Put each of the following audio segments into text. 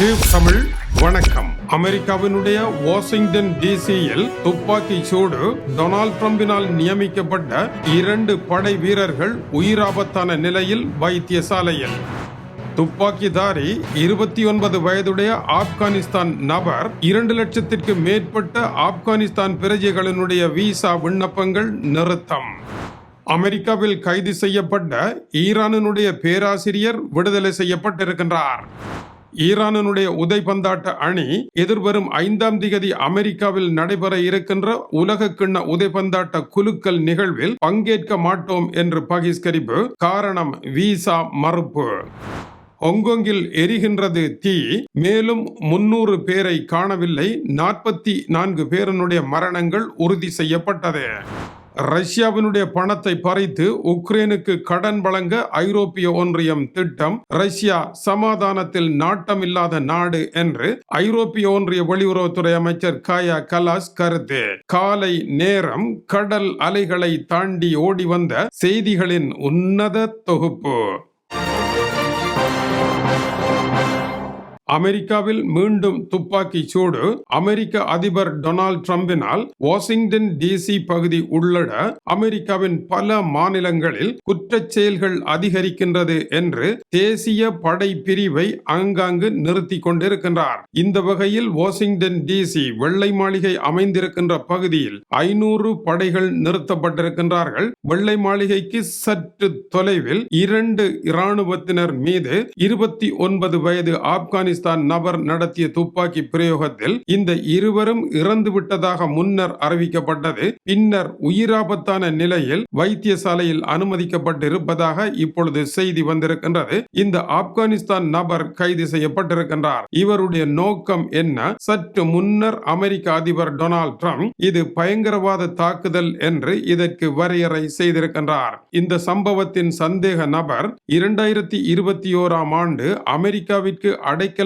Tube Tamil வணக்கம். அமெரிக்காவினுடைய Washington டிசியில் துப்பாக்கி சூடு டொனால்ட் ட்ரம்பினால் நியமிக்கப்பட்ட இரண்டு படை வீரர்கள் உயிராபத்தான நிலையில் வைத்தியசாலையில். துப்பாக்கிதாரி இருபத்தி ஒன்பது வயதுடைய ஆப்கானிஸ்தான் நபர் இரண்டு லட்சத்திற்கு மேற்பட்ட ஆப்கானிஸ்தான் பிரஜைகளினுடைய விசா விண்ணப்பங்கள் நிறுத்தம். அமெரிக்காவில் கைது செய்யப்பட்ட ஈரானினுடைய பேராசிரியர் விடுதலை செய்யப்பட்டிருக்கின்றார். ஈரானுடைய உதைபந்தாட்ட அணி எதிர்வரும் ஐந்தாம் திகதி அமெரிக்காவில் நடைபெற இருக்கின்ற உலக கிண்ண உதைபந்தாட்ட குலுக்கல் நிகழ்வில் பங்கேற்க மாட்டோம் என்று பகிஷ்கரிப்பு காரணம் விசா மறுப்பு. ஹொங்கொங்கில் எரிகின்றது தீ. மேலும் முன்னூறு பேரை காணவில்லை. நாற்பத்தி நான்கு பேரனுடைய மரணங்கள் உறுதி செய்யப்பட்டது. ரஷ்யாவினுடைய பணத்தை பறித்து உக்ரைனுக்கு கடன் வழங்க ஐரோப்பிய ஒன்றியம் திட்டம் ரஷ்யா சமாதானத்தில் நாட்டமில்லாத நாடு என்று ஐரோப்பிய ஒன்றிய வெளியுறவுத்துறை அமைச்சர் காயா கலாஸ் கருத்து. காலை நேரம் கடல் அலைகளை தாண்டி ஓடி வந்த செய்திகளின் உன்னத தொகுப்பு. அமெரிக்காவில் மீண்டும் துப்பாக்கி சூடு அமெரிக்க அதிபர் டொனால்ட் ட்ரம்பினால் வாஷிங்டன் டிசி பகுதி உள்ளிட அமெரிக்காவின் பல மாநிலங்களில் குற்றச் செயல்கள் அதிகரிக்கின்றது என்று தேசிய படை பிரிவை ஆங்காங்கு நிறுத்தி கொண்டிருக்கின்றார். இந்த வகையில் வாஷிங்டன் டிசி வெள்ளை மாளிகை அமைந்திருக்கின்ற பகுதியில் ஐநூறு படைகள் நிறுத்தப்பட்டிருக்கின்றார்கள். வெள்ளை மாளிகைக்கு சற்று தொலைவில் இரண்டு இராணுவத்தினர் மீது இருபத்தி ஒன்பது வயது ஆப்கானிஸ்தான் நபர் நடத்திய துப்பாக்கி பிரயோகத்தில் இந்த இருவரும் இறந்து விட்டதாக முன்னர் அறிவிக்கப்பட்டது. பின்னர் உயிராபத்தான நிலையில் வைத்தியசாலையில் அனுமதிக்கப்பட்டிருப்பதாக இப்பொழுது செய்தி வந்திருக்கின்றது. இந்த ஆப்கானிஸ்தான் நபர் கைது செய்யப்பட்டிருக்கின்றார். இவருடைய நோக்கம் என்ன? சற்று முன்னர் அமெரிக்க அதிபர் டொனால்ட் ட்ரம்ப் இது பயங்கரவாத தாக்குதல் என்று இதற்கு வரையறை செய்திருக்கின்றார். இந்த சம்பவத்தின் சந்தேக நபர் இரண்டாயிரத்தி இருபத்தி ஓராம் ஆண்டு அமெரிக்காவிற்கு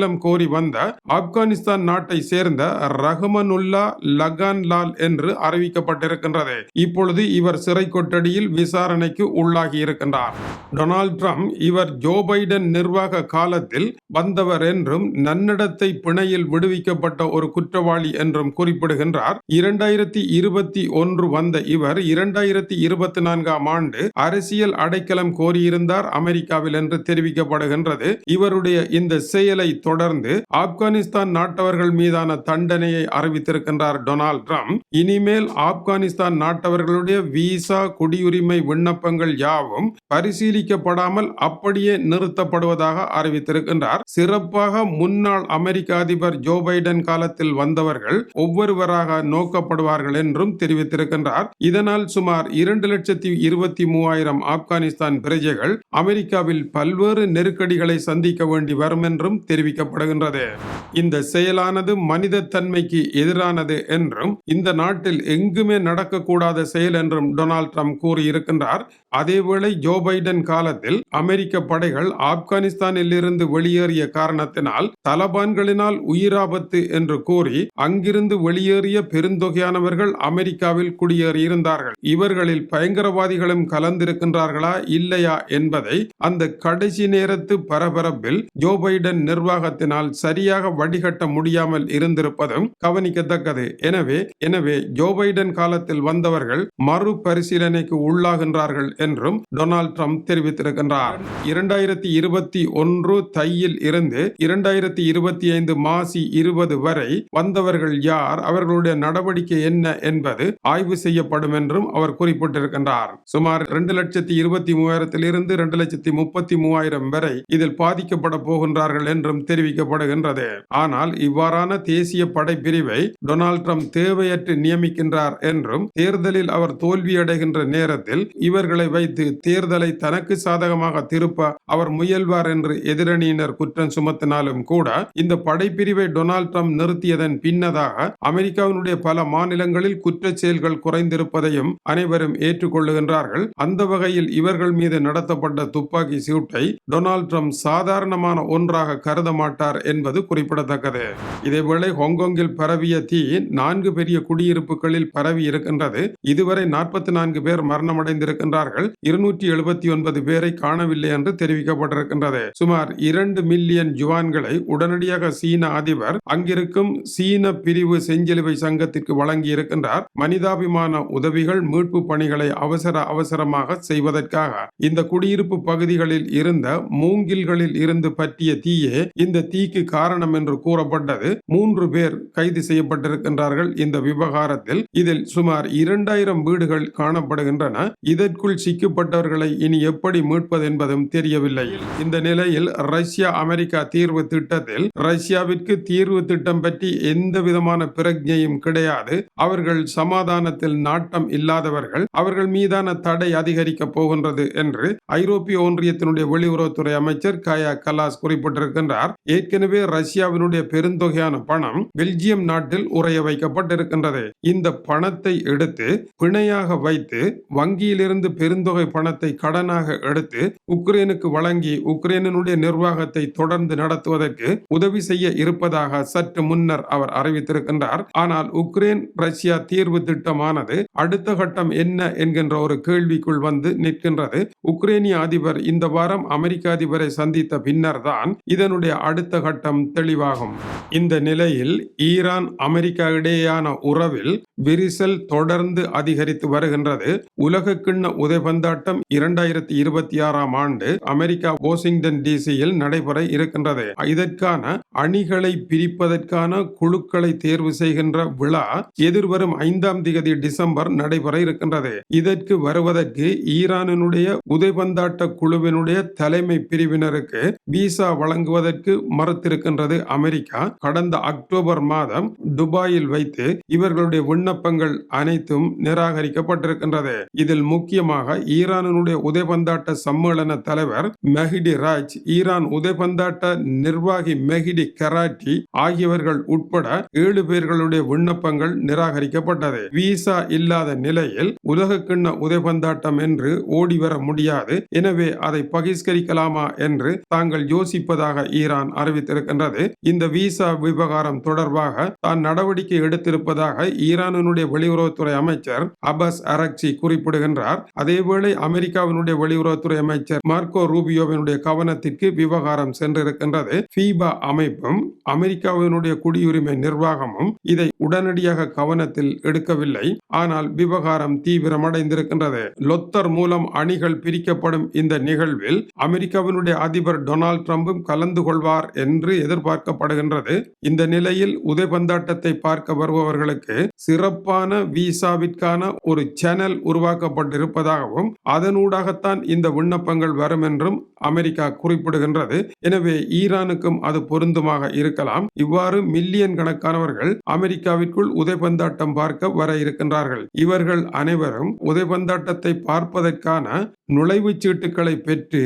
அடைக்கலம் கோரி வந்த ஆப்கானிஸ்தான் நாட்டை சேர்ந்த ரஹமனுல்லா லகான் லால் என்று அறிவிக்கப்பட்டிருக்கின்றது. இப்பொழுது இவர் சிறை கொட்டடியில் விசாரணைக்கு உள்ளாகி இருக்கின்றார் டொனால்ட் ட்ரம்ப் இவர் ஜோ பைடன் நிர்வாக காலத்தில் வந்தவர் என்றும் நன்னடத்தை பிணையில் விடுவிக்கப்பட்ட ஒரு குற்றவாளி என்றும் குறிப்பிடுகின்றார். இரண்டாயிரத்தி இருபத்தி ஒன்று வந்த இவர் இரண்டாயிரத்தி இருபத்தி நான்காம் ஆண்டு அரசியல் அடைக்கலம் கோரியிருந்தார் அமெரிக்காவில் என்று தெரிவிக்கப்படுகின்றது. இவருடைய இந்த செயலை தொடர்ந்து ஆப்கானிஸ்தான் நாட்டவர்கள் மீதான தண்டனையை அறிவித்திருக்கின்றார் டொனால்ட் ட்ரம்ப். இனிமேல் ஆப்கானிஸ்தான் நாட்டவர்களுடைய விசா குடியுரிமை விண்ணப்பங்கள் யாவும் பரிசீலிக்கப்படாமல் அப்படியே நிறுத்தப்படுவதாக அறிவித்திருக்கின்றார். சிறப்பாக முன்னாள் அமெரிக்க அதிபர் ஜோ பைடன் காலத்தில் வந்தவர்கள் ஒவ்வொருவராக நோக்கப்படுவார்கள் என்றும் தெரிவித்திருக்கின்றார். இதனால் சுமார் இரண்டு லட்சத்தி இருபத்தி மூவாயிரம் ஆப்கானிஸ்தான் பிரஜைகள் அமெரிக்காவில் பல்வேறு நெருக்கடிகளை சந்திக்க வேண்டி வரும் என்றும் தெரிவிக்கப்படுகின்றது. இந்த செயலானது மனித தன்மைக்கு எதிரானது என்றும் இந்த நாட்டில் எங்குமே நடக்கக்கூடாத செயல் என்றும் டொனால்ட் ட்ரம்ப் கூறியிருக்கின்றார். அதேவேளை ஜோ பைடன் காலத்தில் அமெரிக்க படைகள் ஆப்கானிஸ்தானில் இருந்து வெளியே வெளியேறிய காரணத்தினால் தலபான்களினால் உயிராபத்து என்று கூறி அங்கிருந்து வெளியேறிய பெருந்தொகையானவர்கள் அமெரிக்காவில் குடியேறியிருந்தார்கள். இவர்களில் பயங்கரவாதிகளும் கலந்திருக்கின்றார்களா இல்லையா என்பதை அந்த கடைசி நேரத்து பரபரப்பில் ஜோ பைடன் நிர்வாகத்தினால் சரியாக வடிகட்ட முடியாமல் இருந்திருப்பதும் கவனிக்கத்தக்கது. எனவே எனவே ஜோ பைடன் காலத்தில் வந்தவர்கள் மறுபரிசீலனைக்கு உள்ளாகின்றார்கள் என்றும் டொனால்ட் ட்ரம்ப் தெரிவித்திருக்கின்றார். இரண்டாயிரத்தி இருபத்தி ஒன்று தையில் ஆண்டில் இருந்து இரண்டாயிரத்தி இருபத்தி ஐந்து மாசி இருபது வரை வந்தவர்கள் யார் அவர்களுடைய நடவடிக்கை என்ன என்பது ஆய்வு செய்யப்படும் என்றும் அவர் குறிப்பிட்டிருக்கின்றார். சுமார் இரண்டு லட்சத்தி இருபத்தி மூவாயிரத்திலிருந்து இரண்டு லட்சத்தி முப்பத்தி மூவாயிரம் வரை இதில் பாதிக்கப்பட போகின்றார்கள் என்றும் தெரிவிக்கப்படுகின்றது. ஆனால் இவ்வாறான தேசிய படைப்பிரிவை டொனால்ட் ட்ரம்ப் தேவையற்று நியமிக்கின்றார் என்றும் தேர்தலில் அவர் தோல்வியடைகின்ற நேரத்தில் இவர்களை வைத்து தேர்தலை தனக்கு சாதகமாக திருப்ப அவர் முயல்வார் என்று எதிரணியினர் குற்றம் சுமத்தினாலும் கூட இந்த படைப்பிரிவை டொனால்ட் ட்ரம்ப் நிறுத்தியதன் பின்னதாக அமெரிக்காவினுடைய பல மாநிலங்களில் குற்ற செயல்கள் குறைந்திருப்பதையும் அனைவரும் ஏற்றுக்கொள்ளுகின்றார்கள். அந்த வகையில் இவர்கள் மீது நடத்தப்பட்ட துப்பாக்கி சூட்டை டொனால்ட் ட்ரம்ப் சாதாரணமான ஒன்றாக கருத மாட்டார் என்பது குறிப்பிடத்தக்கது. இதேவேளை ஹாங்காங்கில் பரவிய தீ நான்கு பெரிய குடியிருப்புகளில் பரவி இருக்கின்றது. இதுவரை நாற்பத்தி நான்கு பேர் மரணமடைந்திருக்கின்றார்கள். இருநூற்றி எழுபத்தி ஒன்பது பேரை காணவில்லை என்று தெரிவிக்கப்பட்டிருக்கின்றது. சுமார் இரண்டு மில்லியன் ஜுவான்களை உடனடியாக சீன அதிபர் அங்கிருக்கும் சீன பிரிவு செஞ்சிலுவை சங்கத்திற்கு வழங்கியிருக்கின்றார் மனிதாபிமான உதவிகள் மீட்பு பணிகளை அவசர அவசரமாக செய்வதற்காக. இந்த குடியிருப்பு பகுதிகளில் இருந்த மூங்கில்களில் இருந்து பற்றிய தீயே இந்த தீக்கு காரணம் என்று கூறப்பட்டது. மூன்று பேர் கைது செய்யப்பட்டிருக்கின்றார்கள். இந்த விவகாரத்தில் இதில் சுமார் இரண்டாயிரம் வீடுகள் காணப்படுகின்றன. இதற்குள் சிக்கப்பட்டவர்களை இனி எப்படி மீட்பது என்பதும் தெரியவில்லை. இந்த நிலையில் ரஷ்யா அமெரிக்கா தீர்வு திட்டத்தில் ரஷ்யாவிற்கு தீர்வு திட்டம் பற்றி எந்த விதமான பிரஜையும் கிடையாது. அவர்கள் சமாதானத்தில் நாட்டம் இல்லாதவர்கள். அவர்கள் மீதான தடை அதிகரிக்க போகின்றது என்று ஐரோப்பிய ஒன்றியத்தினுடைய வெளியுறவுத்துறை அமைச்சர் காயா கலாஸ் குறிப்பிட்டிருக்கின்றார். ஏற்கனவே ரஷ்யாவினுடைய பெருந்தொகையான பணம் பெல்ஜியம் நாட்டில் உறைய வைக்கப்பட்டிருக்கின்றது. இந்த பணத்தை எடுத்து பிணையாக வைத்து வங்கியிலிருந்து பெருந்தொகை பணத்தை கடனாக எடுத்து உக்ரைனுக்கு வழங்கி உக்ரைனுடைய நிர்வாகத்தை தொடர்ந்து நடத்துவதற்கு உதவி செய்ய இருப்பதாக சற்று முன்னர் அவர் அறிவித்திருக்கின்றார். ஆனால் உக்ரைன் ரஷ்யா தீர்வு திட்டமானது அடுத்த கட்டம் என்ன என்கின்ற ஒரு கேள்விக்குள் வந்து நிற்கின்றது. உக்ரைனிய அதிபர் இந்த வாரம் அமெரிக்க அதிபரை சந்தித்த பின்னர் தான் இதனுடைய அடுத்த கட்டம் தெளிவாகும். இந்த நிலையில் ஈரான் அமெரிக்கா இடையேயான உறவில் விரிசல் தொடர்ந்து அதிகரித்து வருகின்றது. உலக கிண்ண உதைபந்தாட்டம் இரண்டாயிரத்தி இருபத்தி ஆறாம் ஆண்டு அமெரிக்கா வாஷிங்டன் டிசியில் நடைபெற இருக்கின்றது. இதற்கான அணிகளை பிரிப்பதற்கான குழுக்களை தேர்வு செய்கின்ற விழா எதிர்வரும் ஐந்தாம் திகதி டிசம்பர் நடைபெற இருக்கின்றது. இதற்கு வருவதற்கு ஈரானினுடைய உதைபந்தாட்ட குழுவினுடைய தலைமை பிரிவினருக்கு விசா வழங்குவதற்கு மறுத்திருக்கின்றது அமெரிக்கா. கடந்த அக்டோபர் மாதம் துபாயில் வைத்து இவர்களுடைய விண்ணப்பங்கள் அனைத்தும் நிராகரிக்கப்பட்டிருக்கின்றது. இதில் முக்கியமாக ஈரானினுடைய உதைபந்தாட்ட சம்மேளன தலைவர் மெஹிடி ராஜ் ஈரான் உதைபந்தாட்ட நிர்வாகி மெஹிடி கராட்டி ஆகியவர்கள் உட்பட ஏழு பேர்களுடைய விண்ணப்பங்கள் நிராகரிக்கப்பட்டது. விசா இல்லாத நிலையில் உலகக்கிண்ண உதைபந்தாட்டம் என்று ஓடி வர முடியாது. எனவே அதை பகிஷ்கரிக்கலாமா என்று தாங்கள் யோசிப்பதாக ஈரான் அறிவித்திருக்கின்றது. இந்த விசா விவகாரம் தொடர்பாக தான் நடவடிக்கை எடுத்திருப்பதாக ஈரானினுடைய வெளியுறவுத்துறை அமைச்சர் அபஸ் அரக்சி குறிப்பிடுகின்றார். அதேவேளை அமெரிக்காவினுடைய வெளியுறவுத்துறை அமைச்சர் மார்க்கோ ரூபியோவினுடைய கவனத்திற்கு விவகாரம் சென்றிருக்கின்றது. ஃபீபா அமைப்பும் அமெரிக்காவினுடைய குடியுரிமை நிர்வாகமும் இதை உடனடியாக கவனத்தில் எடுக்கவில்லை. ஆனால் விவகாரம் தீவிரமடைந்திருக்கின்றது. லொத்தர் மூலம் அணிகள் பிரிக்கப்படும் இந்த நிகழ்வில் அமெரிக்காவினுடைய அதிபர் டொனால்ட் ட்ரம்பும் கலந்து கொள்வார் என்று எதிர்பார்க்கப்படுகின்றது. இந்த நிலையில் உதைபந்தாட்டத்தை பார்க்க வருபவர்களுக்கு சிறப்பான விசாவிற்கான ஒரு சேனல் உருவாக்கப்பட்டிருப்பதாகவும் அதனூடாகத்தான் இந்த விண்ணப்பங்கள் வரும் என்றும் அமெரிக்கா குறிப்பிடுகின்றது. எனவே ஈரானுக்கும் அது பொருந்தும் பொருந்துமாக இருக்கலாம். இவ்வாறு மில்லியன் கணக்கானவர்கள் அமெரிக்காவிற்குள் உதைபந்தாட்டம் பார்க்க வர இருக்கின்றார்கள். இவர்கள் அனைவரும் உதைபந்தாட்டத்தை பார்ப்பதற்கான நுழைவுச் சீட்டுகளை பெற்று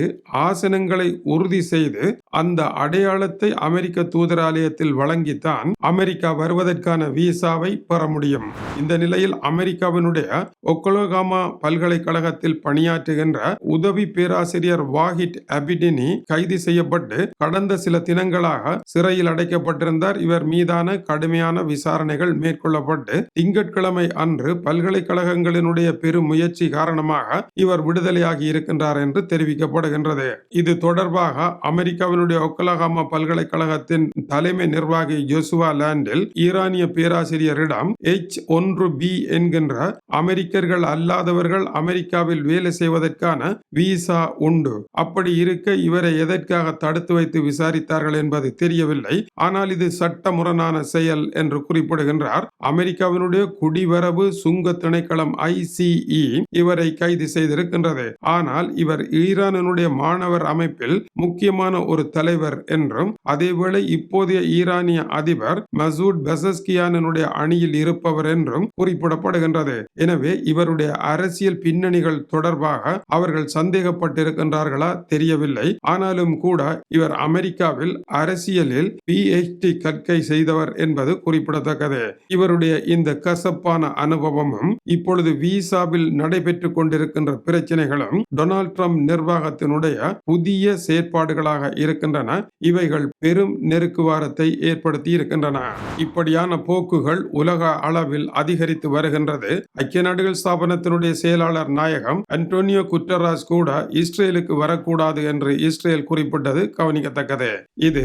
ஆசனங்களை உறுதி செய்து அந்த அடையாளத்தை அமெரிக்க தூதராலயத்தில் வழங்கித்தான் அமெரிக்கா வருவதற்கான விசாவை பெற முடியும். இந்த நிலையில் அமெரிக்காவினுடைய ஒக்கலோகாமா பல்கலைக்கழகத்தில் பணியாற்றுகின்ற உதவி பேராசிரியர் வாஹிட் அபிடினி கைது செய்யப்பட்டு கடந்த சில தினங்களாக சிறையில் அடைக்கப்பட்டிருந்தார். இவர் மீதான கடுமையான விசாரணைகள் மேற்கொள்ளப்பட்டு திங்கட்கிழமை அன்று பல்கலைக்கழகங்களினுடைய பெரும் முயற்சி காரணமாக இவர் விடுதலையாகி இருக்கின்றார் என்று தெரிவிக்கப்படுகின்றது. இது தொடர்பாக அமெரிக்காவினுடைய ஒக்கலகாமா பல்கலைக்கழகத்தின் தலைமை நிர்வாகி ஜோசுவா லேண்டில் ஈரானிய பேராசிரியரிடம் எச் ஒன்று பி என்கின்ற அமெரிக்கர்கள் அல்லாதவர்கள் அமெரிக்காவில் வேலை செய்வதற்கான விசா உண்டு. அப்படி இருக்க இவரை எதற்காக தடுத்து வைத்து விசாரித்தார்கள் என்பது தெரியவில்லை. ஆனால் இது சட்டமுரணான செயல் என்று குறிப்பிடுகின்றார். அமெரிக்காவினுடைய குடிவரவு சுங்க திணைக்களம் ஐசிஇ இவரை கைது செய்திருக்கின்றது. ஆனால் இவர் ஈரானினுடைய மாணவர் அமைப்பில் முக்கியமான ஒரு தலைவர் என்றும் அதேவேளை இப்போதைய ஈரானிய அதிபர் மசூட் பெசஸ்கியானனுடைய அணியில் இருப்பவர் என்றும் குறிப்பிடப்படுகின்றது. எனவே இவருடைய அரசியல் பின்னணிகள் தொடர்பாக அவர்கள் சந்தேகப்பட்டிருக்கின்றார்களா தெரியவில்லை. ஆனாலும் கூட இவர் அமெரிக்காவில் அரசியல் அரசியலில் பிஹெச்டி கற்கை செய்தவர் என்பது குறிப்பிடத்தக்கது. இவருடைய இந்த கசப்பான அனுபவமும் இப்பொழுது விசாவில் நடைபெற்றுக் கொண்டிருக்கின்ற பிரச்சனைகளும் டொனால்ட் ட்ரம்ப் நிர்வாகத்தினுடைய புதிய செயற்பாடுகளாக இருக்கின்றன. இவைகள் பெரும் நெருக்குவாரத்தை ஏற்படுத்தி இருக்கின்றன. இப்படியான போக்குகள் உலக அளவில் அதிகரித்து வருகின்றது. ஐக்கிய நாடுகள் ஸ்தாபனத்தினுடைய செயலாளர் நாயகம் அன்டோனியோ குட்டராஸ் கூட இஸ்ரேலுக்கு வரக்கூடாது என்று இஸ்ரேல் குறிப்பிட்டது கவனிக்கத்தக்கது. இது